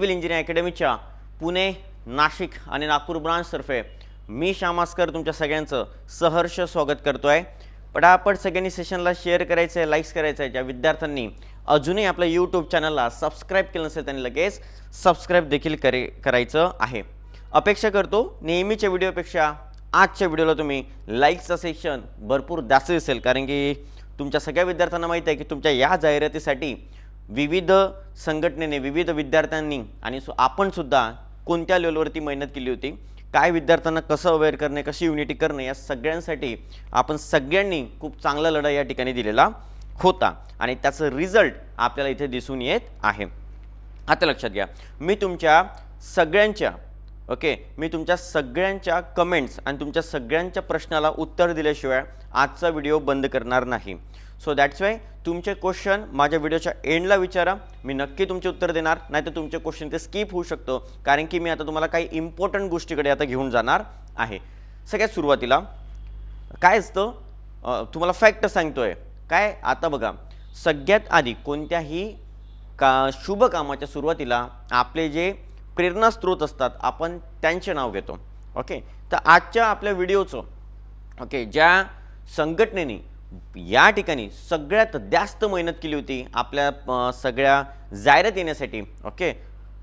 Civil engineering अकॅडमीच्या पुणे नाशिक आणि नागपूर ब्रांचतर्फे मी श्यामास्कर तुमच्या सगळ्यांचं सहर्ष स्वागत करतो आहे पटापट सगळ्यांनी सेशनला शेअर करायचं आहे लाईक्स करायचं आहे ज्या विद्यार्थ्यांनी अजूनही आपल्या यूट्यूब चॅनलला सबस्क्राईब केलं नसेल त्यांनी लगेच सबस्क्राईब देखील करे करायचं आहे. अपेक्षा करतो नेहमीच्या व्हिडिओपेक्षा आजच्या व्हिडिओला तुम्ही लाईक्सचं सेक्शन भरपूर जास्त दिसेल. कारण की तुमच्या सगळ्या विद्यार्थ्यांना माहीत आहे की तुमच्या या जाहिरातीसाठी विविध संघटनेने विविध विद्यार्थ्यांनी आणि सु आपणसुद्धा कोणत्या लेवलवरती मेहनत केली होती काय विद्यार्थ्यांना कसं अवेअर करणे कशी युनिटी करणे या सगळ्यांसाठी आपण सगळ्यांनी खूप चांगला लढा या ठिकाणी दिलेला होता आणि त्याचं रिझल्ट आपल्याला इथे दिसून येत आहे. आता लक्षात घ्या मी तुमच्या सगळ्यांच्या ओके? मी तुमच्या सगळ्यांच्या कमेंट्स आणि तुमच्या सगळ्यांच्या प्रश्नाला उत्तर दिल्याशिवाय आजचा व्हिडिओ बंद करणार नाही. सो दॅट्स वाय तुमचे क्वेश्चन माझ्या व्हिडिओच्या एंडला विचारा. मी नक्की तुमचे उत्तर देणार नाही तर तुमचे क्वेश्चन ते स्किप होऊ शकतो कारण की मी आता तुम्हाला काही इम्पॉर्टंट गोष्टीकडे आता घेऊन जाणार आहे. सगळ्यात सुरुवातीला काय असतं? तुम्हाला फॅक्ट सांगतो आहे काय? आता बघा. सगळ्यात आधी कोणत्याही का शुभ कामाच्या सुरुवातीला आपले जे प्रेरणास्त्रोत असतात. आपण त्यांचे नाव घेतो. ओके तर आजच्या आपल्या व्हिडिओचं ओके ज्या संघटनेने या ठिकाणी सगळ्यात जास्त मेहनत केली होती आपल्या सगळ्या जाहिरात येण्यासाठी ओके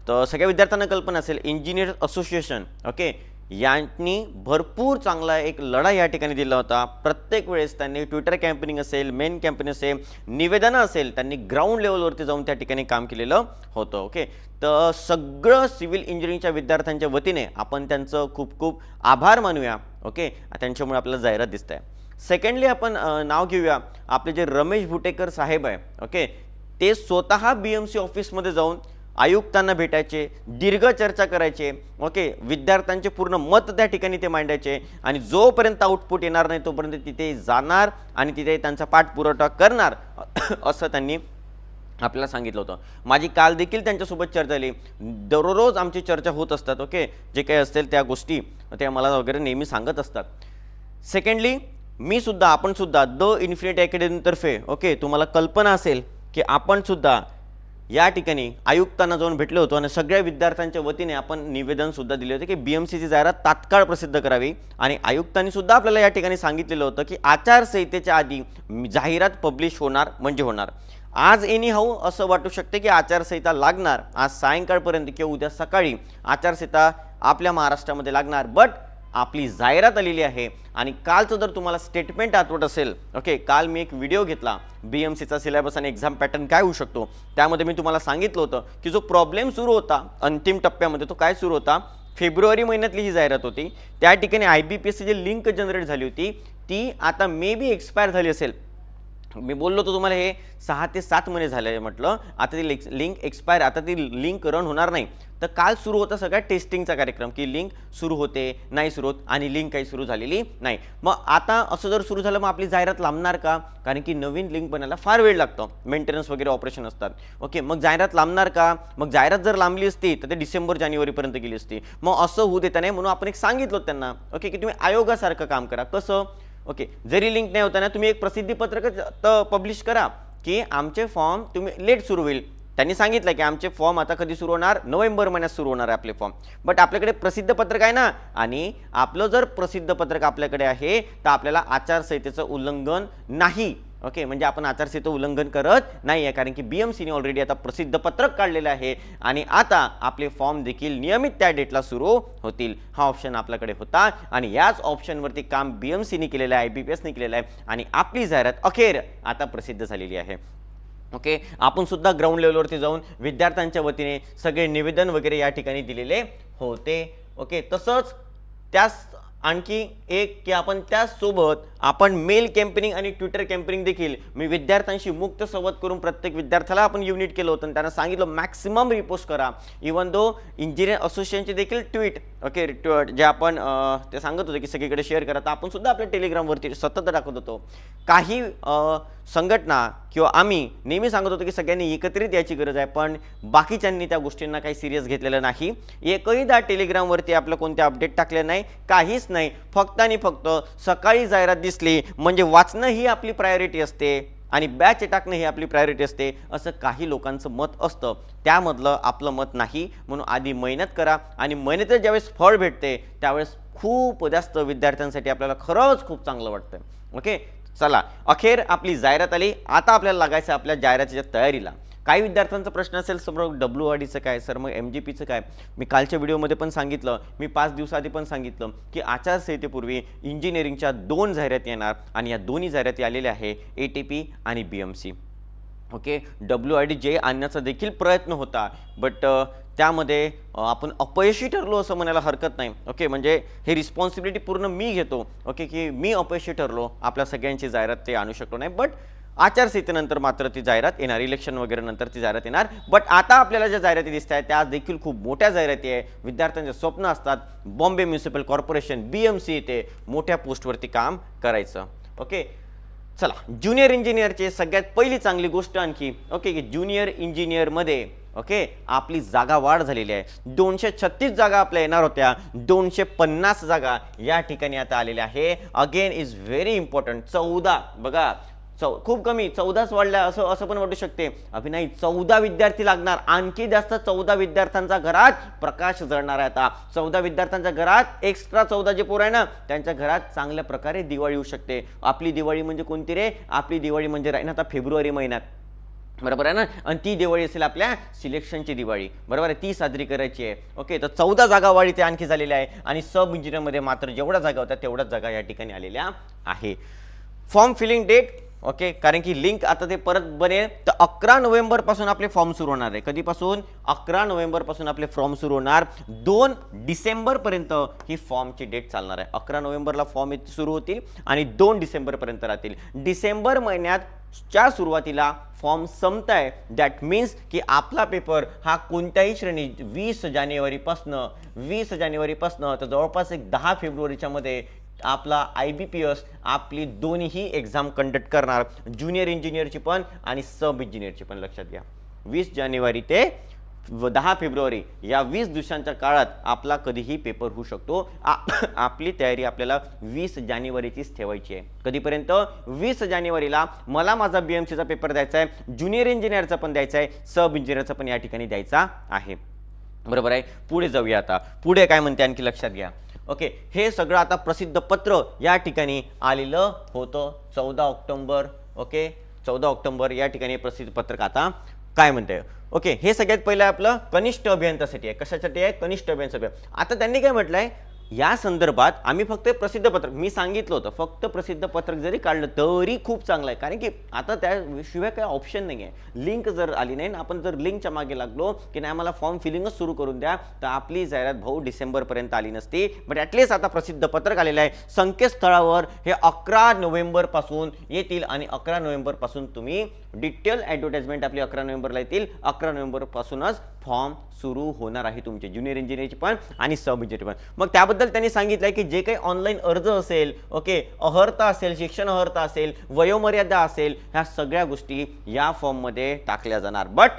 तर सगळ्या विद्यार्थ्यांना कल्पना असेल इंजिनियर असोसिएशन ओके यांनी भरपूर चांगला एक लढा या ठिकाणी दिला होता. प्रत्येक वेळेस त्यांनी ट्विटर कॅम्पेनिंग असेल मेन कॅम्पेनिंग असेल निवेदनं असेल त्यांनी ग्राउंड लेवलवरती जाऊन त्या ठिकाणी काम केलेलं होतं ओके तर सगळं सिव्हिल इंजिनिअरिंगच्या विद्यार्थ्यांच्या वतीने आपण त्यांचं खूप खूप आभार मानूया ओके त्यांच्यामुळे आपल्याला जाहिरात दिसत आहे सेकंडली आपण नाव घेऊया. आपले जे रमेश भुटेकर साहेब आहे ओके ते स्वतः बी एम सी ऑफिसमध्ये जाऊन आयुक्तांना भेटायचे दीर्घ चर्चा करायचे ओके? विद्यार्थ्यांचे पूर्ण मत त्या ठिकाणी ते मांडायचे आणि जोपर्यंत आउटपुट येणार नाही तोपर्यंत तिथे जाणार आणि तिथे त्यांचा पाठपुरवठा करणार असं त्यांनी आपल्याला सांगितलं होतं. माझी काल देखील त्यांच्यासोबत चर्चा झाली. दररोज आमची चर्चा होत असतात ओके? जे काही असतील त्या गोष्टी त्या मला वगैरे नेहमी सांगत असतात. सेकंडली मी सुद्धा आपण सुद्धा द इन्फिनिटी अकॅडमीतर्फे ओके? तुम्हाला कल्पना असेल की आपण सुद्धा या ठिकाणी आयुक्तांना जाऊन भेटलो होतो आणि सगळ्या विद्यार्थ्यांच्या वतीने आपण निवेदनसुद्धा दिले होते की बी एम सीची जाहिरात तात्काळ प्रसिद्ध करावी. आणि आयुक्तांनी सुद्धा आपल्याला या ठिकाणी सांगितलेलं होतं की आचारसंहितेच्या आधी जाहिरात पब्लिश होणार म्हणजे होणार. आज एनी हाऊ असं वाटू शकते की आचारसंहिता लागणार. आज सायंकाळपर्यंत किंवा उद्या सकाळी आचारसंहिता आपल्या महाराष्ट्रामध्ये लागणार. बट आपली जाहिरात आलेली आहे. आणि कालचं जर तुम्हाला स्टेटमेंट आठवत असेल ओके काल मी एक व्हिडिओ घेतला. बी एम सीचा सिलेबस आणि एक्झाम पॅटर्न काय होऊ शकतो? त्यामध्ये मी तुम्हाला सांगितलं होतं की जो प्रॉब्लेम सुरू होता अंतिम टप्प्यामध्ये तो काय सुरू होता? फेब्रुवारी महिन्यातली ही जाहिरात होती. त्या ठिकाणी आय बी पी एसची जी लिंक जनरेट झाली होती. ती आता मे बी एक्सपायर झाली असेल. मी बोललो होतो तुम्हाला हे सहा ते सात महिने झाले म्हटलं. आता ती लिंक लिंक एक्सपायर आता ती लिंक रन होणार नाही. तर काल सुरू होता सगळ्या टेस्टिंगचा कार्यक्रम की लिंक सुरू होते नाही सुरू होत आणि लिंक काही सुरू झालेली नाही. मग आता असं जर सुरू झालं मग आपली जाहिरात लांबणार का? कारण की नवीन लिंक बनायला फार वेळ लागतो. मेंटेनन्स वगैरे ऑपरेशन असतात. ओके मग जाहिरात लांबणार का? मग जाहिरात जर लांबली असती तर ते डिसेंबर जानेवारीपर्यंत गेली असती. मग असं होऊ देता नाही म्हणून आपण एक सांगितलं त्यांना. ओके की तुम्ही आयोगासारखं काम करा. कसं? ओके जरी लिंक नाही होताना तुम्ही एक प्रसिद्धीपत्रक तर पब्लिश करा की आमचे फॉर्म तुम्ही लेट सुरू होईल. त्यांनी सांगितलं की आमचे फॉर्म आता कधी सुरू होणार? नोव्हेंबर महिन्यात सुरू होणार आहे आपले फॉर्म बट आपल्याकडे प्रसिद्ध पत्रक आहे ना? आणि आपलं जर प्रसिद्ध पत्रक आपल्याकडे आहे तर आपल्याला आचारसंहितेचं उल्लंघन नाही. ओके म्हणजे आपण आचारसंहिता उल्लंघन करत नाही आहे कारण की बी एम सीने ऑलरेडी आता प्रसिद्ध पत्रक काढलेलं आहे आणि आता आपले फॉर्म देखील नियमित त्या डेटला सुरू होतील. हा ऑप्शन आपल्याकडे होता आणि याच ऑप्शनवरती काम बी एम सीने केलेलं आहे आय बी पी एसने केलेलं आहे आणि आपली जाहिरात अखेर आता प्रसिद्ध झालेली आहे. ओके आपण सुद्धा ग्राउंड लेवलवरती जाऊन विद्यार्थ्यांच्या वतीने सगळे निवेदन वगैरे या ठिकाणी दिलेले होते. ओके तसंच त्याच आणखी एक की आपण त्याचसोबत आपण मेल कॅम्पेनिंग आणि ट्विटर कॅम्पेनिंग देखील मी विद्यार्थ्यांशी मुक्त संवाद करून प्रत्येक विद्यार्थ्याला आपण युनिट केलं होतं त्यांना सांगितलं मॅक्सिमम रिपोस्ट करा. इवन दो इंजिनियर असोसिएशनचे देखील ट्विट ओके ट्विट जे आपण ते सांगत होतो की सगळीकडे शेअर करा तर आपण सुद्धा आपल्या टेलिग्रामवरती सतत टाकत होतो. काही संघटना किंवा आम्ही नेहमी सांगत होतो की सगळ्यांनी एकत्रित याची गरज आहे पण बाकीच्यांनी त्या गोष्टींना काही सिरियस घेतलेलं नाही. एकहीदा टेलिग्रामवरती आपलं कोणते अपडेट टाकले नाही. काहीच नाही. फक्त आणि फक्त सकाळी जाहिरात दिसली म्हणजे वाचणं ही आपली प्रायोरिटी असते आणि बॅच टाकणं ही आपली प्रायोरिटी असते असं काही लोकांचं मत असतं. त्यामधलं आपलं मत नाही म्हणून आधी मेहनत करा आणि मेहनतीचं ज्यावेळेस फळ भेटते त्यावेळेस खूप जास्त विद्यार्थ्यांसाठी आपल्याला खरंच खूप चांगलं वाटतं. ओके चला. अखेर आपली जाहिरात आली. आता आपल्याला लागायचं आपल्या जाहिरातीच्या तयारीला. काही विद्यार्थ्यांचा प्रश्न असेल सर डब्ल्यू आडीचं काय सर मग एम जी पीचं काय? मी कालच्या व्हिडिओमध्ये पण सांगितलं मी पाच दिवसाआधी पण सांगितलं की आचारसंहितेपूर्वी इंजिनिअरिंगच्या दोन जाहिराती येणार आणि या दोन्ही जाहिराती आलेल्या आहे ए टी पी आणि B M C okay? W I D J आणण्याचा देखील प्रयत्न होता बट त्यामध्ये आपण अपयशी ठरलो असं म्हणायला हरकत नाही. ओके? म्हणजे हे रिस्पॉन्सिबिलिटी पूर्ण मी घेतो. ओके? की मी अपयशी ठरलो आपल्या सगळ्यांची जाहिरात ते आणू शकलो नाही. बट आचारसंहितेनंतर मात्र ती जाहिरात येणार इलेक्शन वगैरे नंतर ती जाहिरात येणार. बट आता आपल्याला ज्या जाहिराती दिसत आहेत त्या देखील खूप मोठ्या जाहिराती आहे. विद्यार्थ्यांचे स्वप्न असतात Bombay municipal corporation B M C येथे मोठ्या पोस्टवरती काम करायचं. ओके चला ज्युनियर इंजिनियरची सगळ्यात पहिली चांगली गोष्ट आणखी ओके की ज्युनियर इंजिनियरमध्ये ओके आपली जागा वाढ झालेली आहे. दोनशे छत्तीस जागा आपल्या येणार होत्या. दोनशे पन्नास जागा या ठिकाणी आता आलेल्या आहे. अगेन इज व्हेरी इम्पॉर्टंट चौदा बघा चौ खूप कमी चौदाच वाढल्या असं असं पण वाटू शकते. अभि नाही चौदा विद्यार्थी लागणार. आणखी जास्त चौदा विद्यार्थ्यांचा घरात प्रकाश जळणार आहे आता. चौदा विद्यार्थ्यांच्या घरात एक्स्ट्रा चौदा जे पोर आहे ना त्यांच्या घरात चांगल्या प्रकारे दिवाळी येऊ शकते. आपली दिवाळी म्हणजे कोणती रे? आपली दिवाळी म्हणजे राहील आता फेब्रुवारी महिन्यात. बरोबर आहे ना? आणि ती दिवाळी असेल आपल्या सिलेक्शनची दिवाळी. बरोबर आहे? ती साजरी करायची आहे. ओके तर चौदा जागा वाढी ते आणखी झालेल्या आहे. आणि सब इंजिनियरमध्ये मात्र जेवढ्या जागा होत्या तेवढ्याच जागा या ठिकाणी आलेल्या आहे. Form filling date okay? कारण की लिंक आता ते परत बनेल. तर अकरा नोव्हेंबरपासून आपले फॉर्म सुरू होणार आहे. कधीपासून? अकरा नोव्हेंबरपासून आपले फॉर्म सुरू होणार. दोन डिसेंबरपर्यंत ही फॉर्मची डेट चालणार आहे. अकरा नोव्हेंबरला फॉर्म सुरू होतील आणि दोन डिसेंबरपर्यंत राहतील. डिसेंबर महिन्यात च्या सुरुवातीला फॉर्म संपत आहे दॅट मीन्स की आपला पेपर हा कोणत्याही श्रेणी वीस जानेवारीपासनं वीस जानेवारीपासनं तर जवळपास एक दहा फेब्रुवारीच्या मध्ये आपला आय बी पी एस आपली दोन्ही एक्झाम कंडक्ट करणार. ज्युनियर इंजिनियरची पण आणि सब इंजिनियरची पण लक्षात घ्या. वीस जानेवारी ते व दहा फेब्रुवारी या वीस दिवसांच्या काळात आपला कधीही पेपर होऊ शकतो. आपली तयारी आपल्याला वीस जानेवारीचीच ठेवायची आहे. कधीपर्यंत? वीस जानेवारीला मला माझा बी एम सीचा पेपर द्यायचा आहे ज्युनियर इंजिनियरचा पण द्यायचा आहे सब इंजिनियरचा पण या ठिकाणी द्यायचा आहे. बरोबर आहे? पुढे जाऊया आता. पुढे काय म्हणते आणखी लक्षात घ्या. ओके हे सगळं आता प्रसिद्ध पत्र या ठिकाणी आलेलं होतं. चौदा ऑक्टोंबर ओके? चौदा ऑक्टोंबर या ठिकाणी प्रसिद्ध पत्रक आता काय म्हणते? ओके हे सगळ्यात पहिलं आपलं कनिष्ठ अभियंतासाठी आहे. कशासाठी आहे? कनिष्ठ अभियंतासाठी आता त्यांनी काय म्हटलंय? या संदर्भात आम्ही फक्त प्रसिद्ध पत्रक मी सांगितलं होतं फक्त प्रसिद्ध पत्रक जरी काढलं तरी खूप चांगलं आहे. कारण की आता त्याशिवाय काही ऑप्शन नाही आहे. लिंक जर आली नाही ना आपण जर लिंकच्या मागे लागलो की नाही आम्हाला फॉर्म फिलिंगच सुरू करून द्या तर आपली जाहिरात भाऊ डिसेंबरपर्यंत आली नसती. बट ॲटलिस्ट आता प्रसिद्ध पत्रक आलेलं आहे. संकेतस्थळावर हे अकरा नोव्हेंबरपासून येतील आणि अकरा नोव्हेंबरपासून तुम्ही डिटेल ॲडव्हर्टाइजमेंट आपली अकरा नोव्हेंबरला येतील. अकरा नोव्हेंबरपासूनच फॉर्म सुरू होणार आहे तुमचे ज्युनियर इंजिनिअरचे पण आणि सब इंजिनियर पण. मग त्याबद्दल त्यांनी सांगितलं की जे काही ऑनलाईन अर्ज असेल ओके अहर्ता असेल शिक्षण अहर्ता असेल वयोमर्यादा असेल ह्या सगळ्या गोष्टी या फॉर्ममध्ये टाकल्या जाणार. बट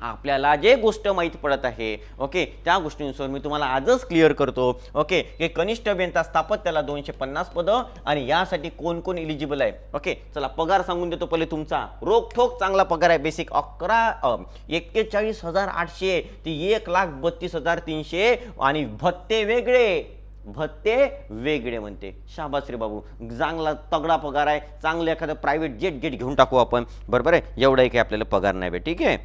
आपल्याला जे गोष्ट माहीत पडत आहे ओके त्या गोष्टींसोबत मी तुम्हाला आजच क्लिअर करतो ओके की कनिष्ठ अभियंता स्थापत्याला दोनशे पन्नास पदं आणि यासाठी कोण कोण इलिजिबल आहे ओके चला पगार सांगून देतो पहिले तुमचा. रोखोक चांगला पगार आहे बेसिक अकरा एक्केचाळीस हजार आठशे ते एक लाख बत्तीस हजार तीनशे आणि भत्ते वेगळे भत्ते वेगळे म्हणते. शाबास रे बाबू. चांगला तगडा पगार आहे चांगलं एखादं प्रायव्हेट जेट गेट घेऊन टाकू आपण. बरोबर आहे? एवढाही काही आपल्याला पगार नाही बे ठीक आहे?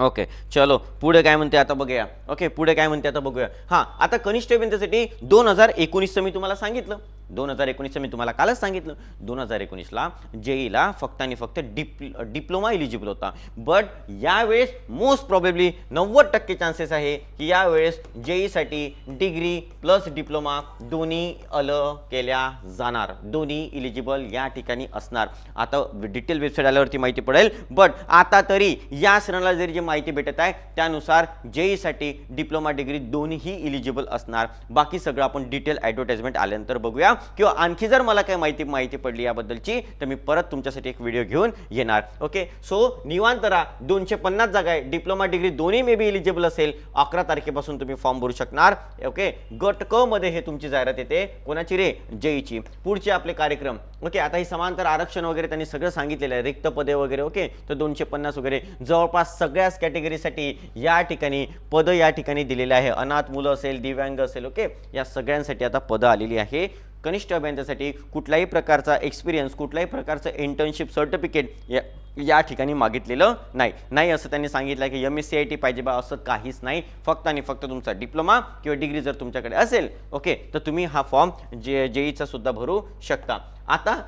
ओके चलो पुढे काय म्हणते आता बघूया. ओके पुढे काय म्हणते आता बघूया. हां आता कनिष्ठ अभियंत्यासाठी दोन हजार एकोणीसचं मी तुम्हाला सांगितलं. दोन हजार एकोणीसचं मी तुम्हाला कालच सांगितलं. दोन हजार एकोणीसला जेईला फक्त आणि फक्त डिप डिप्लोमा इलिजिबल होता. बट यावेळेस मोस्ट प्रॉबेबली नव्वद टक्के चान्सेस आहे की यावेळेस जेईसाठी डिग्री प्लस डिप्लोमा दोन्ही अल केल्या जाणार. दोन्ही इलिजिबल या ठिकाणी असणार. आता डिटेल वेबसाईट आल्यावरती माहिती पडेल. बट आता तरी या श्रेणाला जरी जी माहिती भेटत आहे त्यानुसार जेईसाठी डिप्लोमा डिग्री दोन्ही इलिजिबल असणार. बाकी सगळं आपण डिटेल ॲडव्हर्टाइजमेंट आल्यानंतर बघूया. किंवा आणखी जर मला काही माहिती माहिती पडली याबद्दलची तर मी परत तुमच्यासाठी एक व्हिडिओ घेऊन येणार. ओके सो निवांत राहा. दोनशे पन्नास जागा आहे. डिप्लोमा डिग्री दोन्ही मे बी इलिजिबल असेल. अकरा तारखेपासून तुम्ही फॉर्म भरू शकणार. ओके गट क मध्ये हे तुमची जाहिरात येते. कोणाची रे? जयची. पुढचे आपले कार्यक्रम. ओके आता ही समांतर आरक्षण वगैरे त्यांनी सगळं सांगितलेलं आहे. रिक्त पदे वगैरे. ओके तर दोनशे पन्नास वगैरे. जवळपास सगळ्याच कॅटेगरीसाठी या ठिकाणी पदं या ठिकाणी दिलेले आहे. अनाथ मुलं असेल दिव्यांग असेल. ओके या सगळ्यांसाठी आता पदं आलेली आहे. कनिष्ठ अभियंत्यासाठी कुठल्याही प्रकारचा एक्सपिरियन्स कुठल्याही प्रकारचं इंटर्नशिप सर्टिफिकेट या या ठिकाणी मागितलेलं नाही. नाही असं त्यांनी सांगितलं की M S C I T पाहिजे बा असं काहीच नाही. फक्त आणि फक्त तुमचा डिप्लोमा किंवा डिग्री जर तुमच्याकडे असेल ओके तर तुम्ही हा फॉर्म जे जेईचा सुद्धा भरू शकता. आता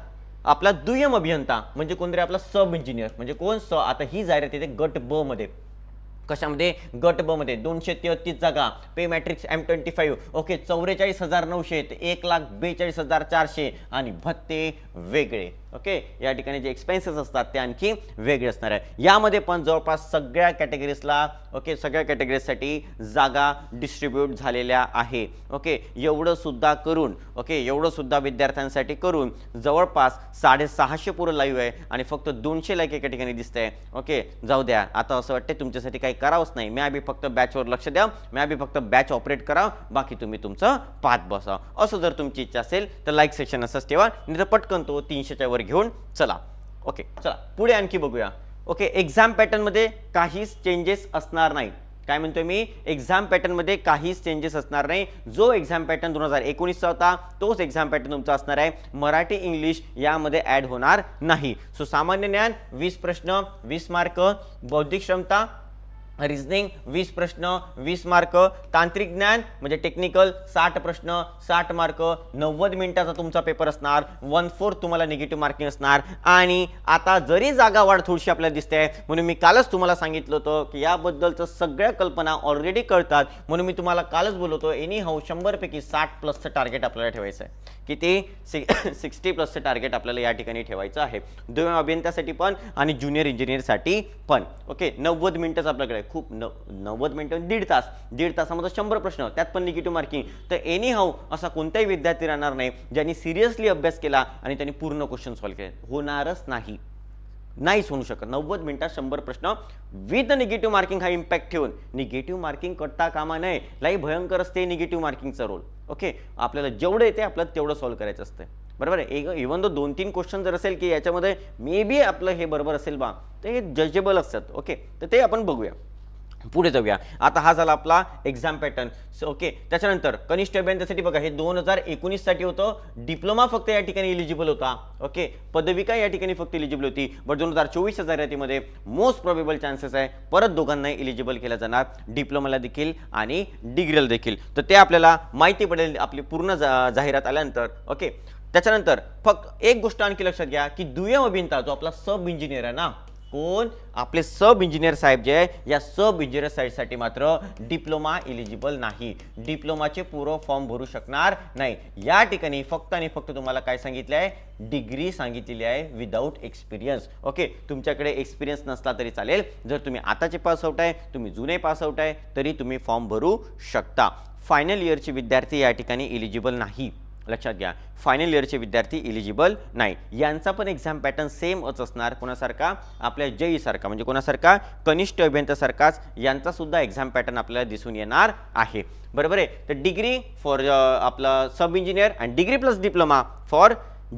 आपला दुय्यम अभियंता म्हणजे कोणतरी आपला सब इंजिनियर म्हणजे कोण स आता ही जाहिरात येते गट ब मध्ये. कशामध्ये? गट ब मध्ये दोनशे तेहतीस जागा. Pay matrix M twenty five okay चौवेचाळीस हजार नऊशे ते एक लाख बेचाळीस हजार चारशे आणि भत्ते वेगळे. ओके? या ठिकाणी जे एक्सपेन्सेस असतात ते आणखी वेगळे असणार आहे. यामध्ये पण जवळपास सगळ्या कॅटेगरीजला ओके सगळ्या कॅटेगरीजसाठी जागा डिस्ट्रीब्यूट झालेल्या आहे. ओके? एवढं सुद्धा करून ओके एवढं सुद्धा विद्यार्थ्यांसाठी करून जवळपास साडेसहाशे पुरं लाईव्ह आहे आणि फक्त दोनशे लाईक एका ठिकाणी दिसतंय. ओके? जाऊ द्या. आता असं वाटते तुमच्यासाठी काही करावंच नाही. मी बी फक्त बॅचवर लक्ष द्या. मी बी फक्त बॅच ऑपरेट करा. बाकी तुम्ही तुमचं पाच बसा. असं जर तुमची इच्छा असेल तर लाईक सेक्शन असंच ठेवा. नाही तर पटकन तो तीनशेच्या वर घेऊन चला. ओके चला. पुढे आणखी बघूया. ओके एक्झाम पॅटर्नमध्ये काहीच चेंजेस असणार नाही. काय म्हणतोय मी? एक्झाम पॅटर्नमध्ये काहीच चेंजेस असणार नाही. जो एक्झाम पॅटर्न दोन हजार एकोणीसचा होता तोच एक्झाम पॅटर्न तुमचा असणार आहे. मराठी इंग्लिश यामध्ये ॲड होणार नाही. सो सामान्य ज्ञान वीस प्रश्न वीस मार्क बौद्धिक क्षमता रिझनिंग वीस प्रश्न वीस मार्क तांत्रिक ज्ञान म्हणजे टेक्निकल साठ प्रश्न साठ मार्क नव्वद मिनिटाचा तुमचा पेपर असणार वन फोर्थ तुम्हाला निगेटिव्ह मार्किंग असणार. आणि आता जरी जागा वाढ थोडीशी आपल्याला दिसते आहे म्हणून मी कालच तुम्हाला सांगितलं होतं की याबद्दलचं सगळ्या कल्पना ऑलरेडी कळतात म्हणून मी तुम्हाला कालच बोलवतो एनी हाऊ शंभरपैकी साठ प्लसचं टार्गेट आपल्याला ठेवायचं आहे. किती? सिक्स्टी प्लसचं टार्गेट आपल्याला या ठिकाणी ठेवायचं आहे. दोन अभियंत्यासाठी पण आणि ज्युनियर इंजिनिअरसाठी पण. ओके नव्वद मिनिटच आपल्याकडे. खूप न नव्वद मिनटं दीड तास दीड तासामध्ये शंभर प्रश्न त्यात पण निगेटिव्ह मार्किंग. तर एनी हाऊ असा कोणताही विद्यार्थी राहणार नाही ज्यांनी सिरियसली अभ्यास केला आणि त्यांनी पूर्ण क्वेश्चन सॉल्व्ह केले. होणारच नाही. नाहीच होऊ शकत. नव्वद मिनिटात शंभर प्रश्न विथ निगेटिव्ह मार्किंग हा इम्पॅक्ट ठेवून. निगेटिव्ह मार्किंग करता कामा नये. लई भयंकर असते निगेटिव्ह मार्किंगचा रोल ओके आपल्याला जेवढं येते आपल्याला तेवढं सॉल्व्ह करायचं असतं बरोबर आहे? एक इवन दो दोन तीन क्वेश्चन जर असेल की याच्यामध्ये मे बी आपलं हे बरोबर असेल बा तर हे जजेबल असतात. ओके तर ते आपण बघूया. पुढे जाऊया. आता हा झाला आपला एक्झाम पॅटर्न ओके त्याच्यानंतर कनिष्ठ अभियंत्यासाठी बघा हे दोन हजार एकोणीससाठी होतं. डिप्लोमा फक्त या ठिकाणी इलिजिबल होता. ओके पदविका या ठिकाणी फक्त इलिजिबल होती. बट दोन हजार चोवीस जाहिरातीमध्ये मोस्ट प्रॉबेबल चान्सेस आहे परत दोघांनाही इलिजिबल केला जाणार. डिप्लोमाला देखील आणि डिग्रीला देखील. तर ते आपल्याला माहिती पडेल आपली पूर्ण जा जाहिरात आल्यानंतर. ओके त्याच्यानंतर फक्त एक गोष्ट आणखी लक्षात घ्या की दुय्यम अभियंता जो आपला सब इंजिनियर आहे ना कोण आपले सब इंजिनियर साहेब जे आहे या सब इंजिनियर साईडसाठी मात्र डिप्लोमा इलिजिबल नाही. डिप्लोमाचे पूर्व फॉर्म भरू शकणार नाही. या ठिकाणी फक्त आणि फक्त तुम्हाला काय सांगितलं आहे? डिग्री सांगितलेली आहे विदाऊट एक्सपिरियन्स ओके तुमच्याकडे एक्सपिरियन्स नसला तरी चालेल. जर तुम्ही आताचे पासआउट आहे तुम्ही जुने पासआउट आहे तरी तुम्ही फॉर्म भरू शकता. फायनल इयरचे विद्यार्थी या ठिकाणी इलिजिबल नाही. लक्षात घ्या. फायनल इयरचे विद्यार्थी इलिजिबल नाही. यांचा पण एक्झाम पॅटर्न सेमच असणार कोणासारखा? आपल्या जेई सारखा. म्हणजे कोणासारखा? कनिष्ठ अभियंतासारखाच यांचासुद्धा एक्झाम पॅटर्न आपल्याला दिसून येणार आहे. बरोबर आहे? तर डिग्री फॉर आपलं sub engineer and degree plus diploma for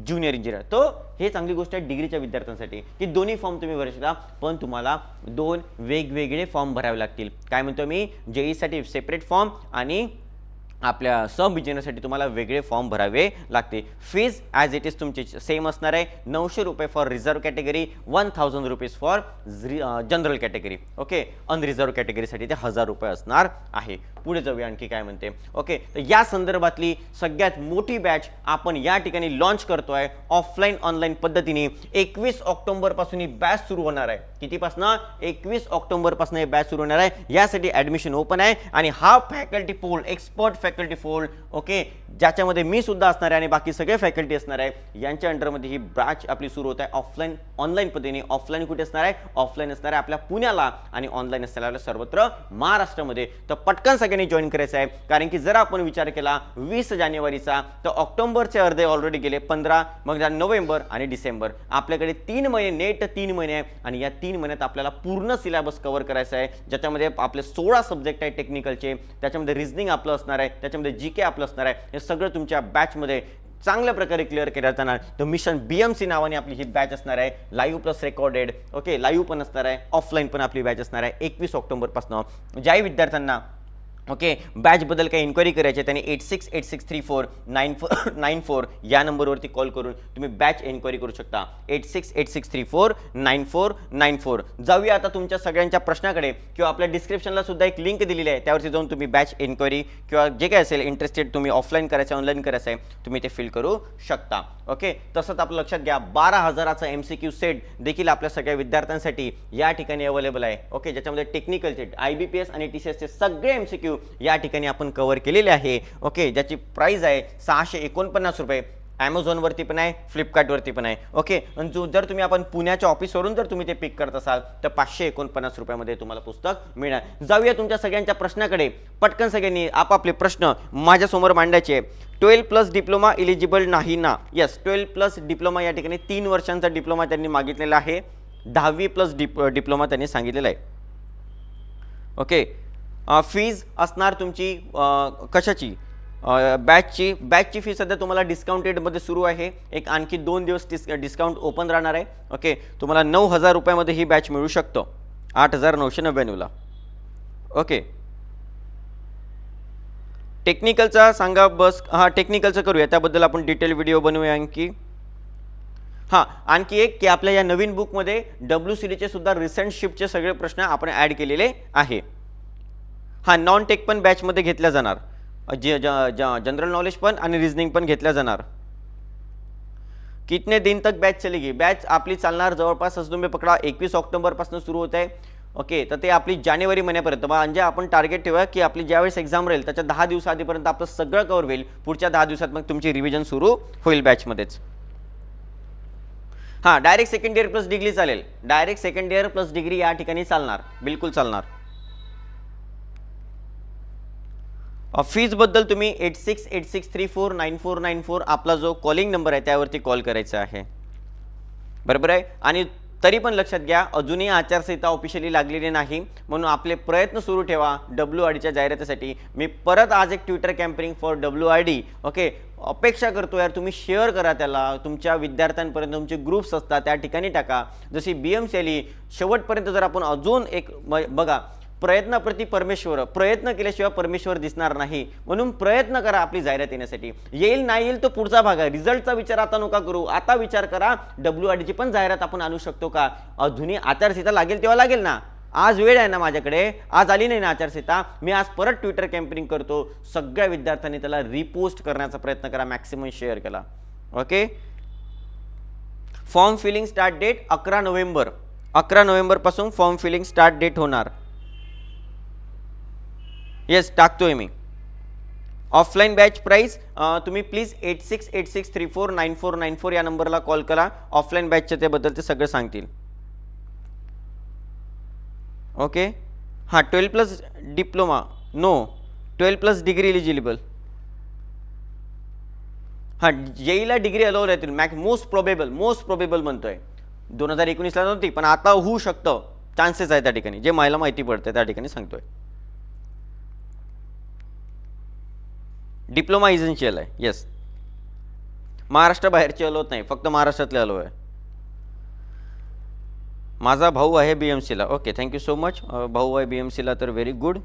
junior engineer तो हे चांगली गोष्ट आहे डिग्रीच्या विद्यार्थ्यांसाठी. की दोन्ही फॉर्म तुम्ही भरू शकता पण तुम्हाला दोन वेगवेगळे फॉर्म भरावे लागतील. काय म्हणतो मी? जेईसाठी सेपरेट फॉर्म आणि आपल्या सब इंजिनियरसाठी तुम्हाला वेगळे फॉर्म भरावे लागते. फीज ॲज इट इज तुमची सेम असणार आहे. नऊशे रुपये for reserved category one thousand rupees for general category okay unreserved कॅटेगरीसाठी ते हजार रुपये असणार आहे. पुढे जाऊया आणखी काय म्हणते. ओके तर या संदर्भातली सगळ्यात मोठी बॅच आपण या ठिकाणी लॉन्च करतोय ऑफलाईन ऑनलाईन पद्धतीने. एकवीस ऑक्टोबरपासून ही बॅच सुरू होणार आहे. कितीपासनं? एकवीस ऑक्टोबरपासून ही बॅच सुरू होणार आहे. यासाठी ॲडमिशन ओपन आहे. आणि हा faculty poll expert faculty fold okay ज्याच्यामध्ये मी सुद्धा असणार आहे आणि बाकी सगळे फॅकल्टी असणार आहे यांच्या अंडरमध्ये ही ब्रांच आपली सुरू होत आहे ऑफलाईन ऑनलाईन पद्धतीने. ऑफलाईन कुठे असणार आहे? ऑफलाईन असणार आहे आपल्या पुण्याला आणि ऑनलाईन असणार आपल्या सर्वत्र महाराष्ट्रामध्ये. तर पटकन सगळ्यांनी जॉईन करायचं आहे. कारण की जर आपण विचार केला वीस जानेवारीचा तर ऑक्टोबरचे अर्धे ऑलरेडी गेले पंधरा मग नोव्हेंबर आणि डिसेंबर. आपल्याकडे तीन महिने नेट तीन महिने आहे आणि या तीन महिन्यात आपल्याला पूर्ण सिलेबस कव्हर करायचा आहे. ज्याच्यामध्ये आपले सोळा सब्जेक्ट आहे टेक्निकलचे त्याच्यामध्ये रिझनिंग आपलं असणार आहे. त्याच्यामध्ये जी के आपलं असणार आहे हे सगळं तुमच्या बॅचमध्ये चांगल्या प्रकारे क्लिअर केल्या जाणार. तर मिशन बी एम सी नावाने आपली ही बॅच असणार आहे. Live plus recorded okay live पण असणार आहे. ऑफलाईन पण आपली बॅच असणार आहे. एकवीस ऑक्टोबरपासून. ज्याही विद्यार्थ्यांना ओके बॅचबद्दल काही इन्क्वायरी करायची आहे त्यांनी eight six eight six three four nine four nine four या नंबरवरती कॉल करून तुम्ही बॅच एन्क्वायरी करू शकता. Eight six eight six three four nine four nine four जाऊया आता तुमच्या सगळ्यांच्या प्रश्नाकडे किंवा आपल्या डिस्क्रिप्शनला सुद्धा एक लिंक दिलेली आहे त्यावरती जाऊन तुम्ही बॅच एन्क्वायरी किंवा जे काय असेल इंटरेस्टेड तुम्ही ऑफलाईन करायचं ऑनलाईन करायचं आहे तुम्ही ते फिल करू शकता. ओके तसंच आपलं लक्षात घ्या बारा हजाराचा एम सी क्यू सेट देखील आपल्या सगळ्या विद्यार्थ्यांसाठी या ठिकाणी अवेलेबल आहे. ओके ज्याच्यामध्ये टेक्निकलचे आय बी पी एस आणि टी सी एसचे सगळे एम सी क्यू या ठिकाणी आपण कव्हर केलेली आहे. ओके ज्याची प्राईज आहे सहाशे एकोणपन्नास रुपये. ॲमेझॉनवरती पण आहे फ्लिपकार्टवरती पण आहे. ओके आणि जो जर तुम्ही आपण पुण्याच्या ऑफिसवरून जर तुम्ही ते पिक करत असाल तर पाचशे एकोणपन्नास रुपयामध्ये तुम्हाला पुस्तक मिळणार. जाऊया तुमच्या सगळ्यांच्या प्रश्नाकडे. पटकन सगळ्यांनी आपापले प्रश्न माझ्यासमोर मांडायचे. ट्वेल्व प्लस डिप्लोमा इलिजिबल नाही ना? येस ट्वेल्व प्लस डिप्लोमा या ठिकाणी तीन वर्षांचा डिप्लोमा त्यांनी मागितलेला आहे. दहावी प्लस डिप डिप्लोमा त्यांनी सांगितलेला आहे. ओके फीज असणार तुमची कशाची? बॅचची बॅचची फी सध्या तुम्हाला डिस्काउंटेडमध्ये सुरू आहे. एक आणखी दोन दिवस डिस् डिस्काउंट ओपन राहणार आहे. ओके तुम्हाला नऊ हजार रुपयामध्ये ही बॅच मिळू शकतो. आठ हजार नऊशे नव्याण्णवला ओके टेक्निकलचा सांगा बस हां टेक्निकलचं करूया. त्याबद्दल आपण डिटेल व्हिडिओ बनवूया आणखी. हां आणखी एक की आपल्या या नवीन बुकमध्ये डब्ल्यू सी डीचे सुद्धा रिसेंट शिफ्टचे सगळे प्रश्न आपण ॲड केलेले आहे. हां नॉन टेक पण बॅचमध्ये घेतल्या जाणार. जे जनरल नॉलेज पण आणि रिझनिंग पण घेतल्या जाणार. कितने दिन तक बॅच चलेगी बॅच आपली चालणार जवळपास असं तुम्ही पकडा एकवीस ऑक्टोबरपासून सुरू होत आहे. ओके तर ते आपली जानेवारी महिन्यापर्यंत. म्हणजे आपण टार्गेट ठेवा की आपली ज्यावेळेस एक्झाम राहील त्याच्या दहा दिवसाआधीपर्यंत आपलं सगळं कवर होईल. पुढच्या दहा दिवसात मग तुमची रिव्हिजन सुरू होईल बॅचमध्येच हां direct second year plus degree चालेल. Direct second year plus degree या ठिकाणी चालणार. बिलकुल चालणार. फीजबद्दल तुम्ही eight six eight six three four nine four nine four आपला जो कॉलिंग नंबर आहे त्यावरती कॉल करायचा आहे. बरोबर आहे? आणि तरी पण लक्षात घ्या अजूनही आचारसंहिता ऑफिशियली लागलेली नाही. म्हणून आपले प्रयत्न सुरू ठेवा डब्ल्यू आय डीच्या जाहिरातीसाठी. मी परत आज एक Twitter campaigning for W I D okay अपेक्षा करतो यार तुम्ही शेअर करा त्याला. तुमच्या विद्यार्थ्यांपर्यंत तुमचे ग्रुप्स असतात त्या ठिकाणी टाका. जशी बी एम सी आली शेवटपर्यंत जर आपण अजून एक म- बघा प्रयत्नाप्रती परमेश्वर प्रयत्न केल्याशिवाय परमेश्वर दिसणार नाही. म्हणून प्रयत्न करा आपली जाहिरात येण्यासाठी. येईल नाही येईल तो पुढचा भाग आहे. रिझल्टचा विचार आता नका करू. आता विचार करा डब्ल्यू आर डीची पण जाहिरात आपण आणू शकतो का? जुनी आचारसंहिता लागेल तेव्हा लागेल ना. आज वेळ आहे ना माझ्याकडे. आज आली नाही ना आचारसंहिता. मी आज परत ट्विटर कॅम्पेनिंग करतो. सगळ्या विद्यार्थ्यांनी त्याला रिपोस्ट करण्याचा प्रयत्न करा मॅक्सिमम शेअर केला. Okay form filling start date अकरा नोव्हेंबर. अकरा नोव्हेंबरपासून फॉर्म फिलिंग स्टार्ट डेट होणार. येस टाकतोय मी ऑफलाईन बॅच प्राईस तुम्ही please eight six eight six three four nine four nine four या नंबरला कॉल करा. ऑफलाईन बॅचच्या त्याबद्दल ते सगळं सांगतील. ओके हां twelve plus diploma no twelve plus degree eligible हां जेईला डिग्री अलाउड येतील max most probable most probable म्हणतो आहे दोन हजार एकोणीसला नव्हती पण आता होऊ शकतं. चान्सेस आहे त्या ठिकाणी. जे मला माहिती पडतं त्या ठिकाणी सांगतोय. डिप्लोमा इझेन्शियल आहे येस महाराष्ट्राबाहेरची अलोत नाही. फक्त महाराष्ट्रातले अलो आहे. माझा भाऊ आहे बी एम सीला okay thank you so much भाऊ आहे बी एम सीला तर very good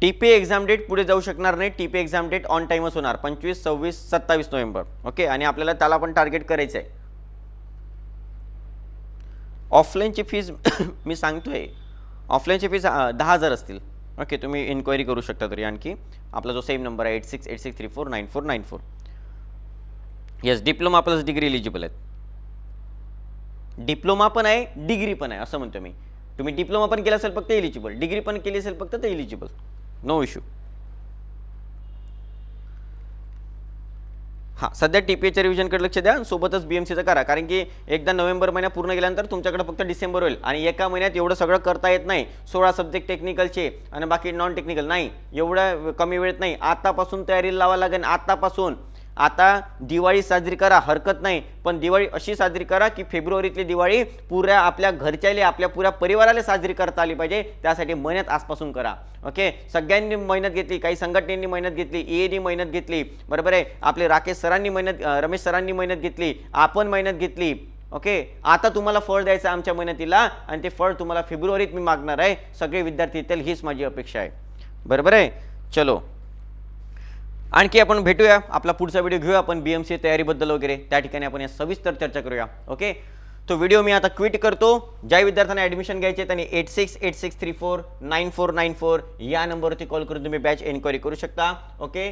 T P exam date पुढे जाऊ शकणार नाही. T P exam date on टाईमच होणार. पंचवीस सव्वीस सत्तावीस नोव्हेंबर. ओके आणि आपल्याला त्याला पण टार्गेट करायचं आहे ऑफलाईनची फीज मी सांगतोय. ऑफलाईनची फीज दहा हजार असतील. ओके तुम्ही इन्क्वायरी करू शकता तरी आणखी. आपला जो सेम नंबर आहे eight six eight six three four nine four nine four yes diploma plus degree eligible आहेत. डिप्लोमा पण आहे डिग्री पण आहे असं म्हणतो मी. तुम्ही डिप्लोमा पण केला असेल फक्त एलिजिबल डिग्री पण केली असेल फक्त ते इलिजिबल नो इश्यू हां सध्या टी पी एच्या रिव्हिजनकडे लक्ष द्या सोबतच बी एम सीचं करा. कारण की एकदा नोव्हेंबर महिना पूर्ण गेल्यानंतर तुमच्याकडे फक्त डिसेंबर होईल. आणि एका महिन्यात एवढं सगळं करता येत नाही. सोळा सब्जेक्ट टेक्निकलचे आणि बाकी नॉन टेक्निकल नाही. एवढ्या कमी वेळेत नाही. आत्तापासून तयारीला लावा लागेल. आत्तापासून आता दिवाळी साजरी करा हरकत नाही. पण दिवाळी अशी साजरी करा की फेब्रुवारीतली दिवाळी पुऱ्या आपल्या घरच्याले आपल्या पुऱ्या परिवाराला साजरी करता आली पाहिजे. त्यासाठी मेहनत आजपासून करा. ओके? सगळ्यांनी मेहनत घेतली काही संघटनेनी मेहनत घेतली एएनी मेहनत घेतली. बरोबर आहे? आपले राकेश सरांनी मेहनत रमेश सरांनी मेहनत घेतली आपण मेहनत घेतली. ओके? आता तुम्हाला फळ द्यायचं आहे आमच्या मेहनतीला आणि ते फळ तुम्हाला फेब्रुवारीत मी मागणार आहे. सगळे विद्यार्थी येतील हीच माझी अपेक्षा आहे. बरोबर आहे? चलो. आणखी आपण भेटूया. आपला पुढचा व्हिडिओ घेऊया आपण बी एम सी तयारीबद्दल वगैरे. त्या ठिकाणी आपण या सविस्तर चर्चा करूया. ओके तो व्हिडिओ मी आता क्विट करतो. ज्या विद्यार्थ्यांना ॲडमिशन घ्यायचे त्यांनी eight six eight six three four nine four nine four या नंबरवरती कॉल करून तुम्ही बॅच एन्क्वायरी करू शकता. ओके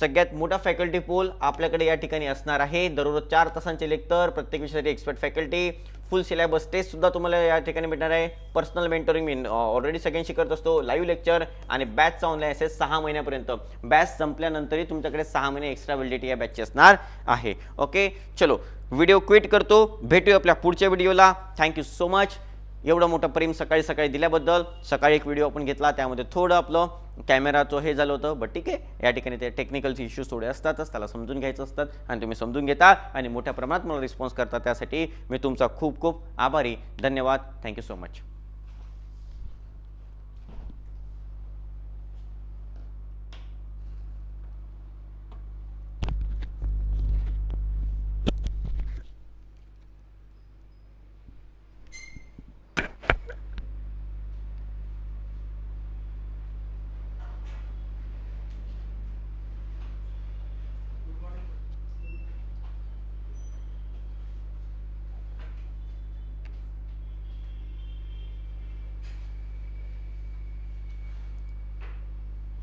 सगळ्यात मोठा फॅकल्टी पोल आपल्याकडे या ठिकाणी असणार आहे. दररोज चार तासांचे लेक्चर प्रत्येक विषयासाठी expert faculty full syllabus test सुद्धा तुम्हाला या ठिकाणी भेटणार आहे. पर्सनल मेंटरिंग मी ऑलरेडी सगळ्यांशी करत असतो. लाईव्ह लेक्चर आणि बॅचचा ऑनलाईन असेल सहा महिन्यापर्यंत. बॅच संपल्यानंतरही तुमच्याकडे सहा महिने एक्स्ट्रा व्हॅलिडिटी या बॅचची असणार आहे. ओके चलो व्हिडिओ क्विट करतो. भेटूया आपल्या पुढच्या व्हिडिओला थँक्यू सो मच एवढं मोठं प्रेम सकाळी सकाळी दिल्याबद्दल सकाळी एक व्हिडिओ आपण घेतला त्यामध्ये थोडं आपलं कॅमेराचं हे झालं होतं बट ठीक आहे. या ठिकाणी ते टेक्निकलचे इश्यूज थोडे असतातच त्याला समजून घ्यायचं असतात आणि तुम्ही समजून घेता आणि मोठ्या प्रमाणात मला रिस्पॉन्स करता. त्यासाठी मी तुमचा खूप खूप आभारी. धन्यवाद. Thank you so much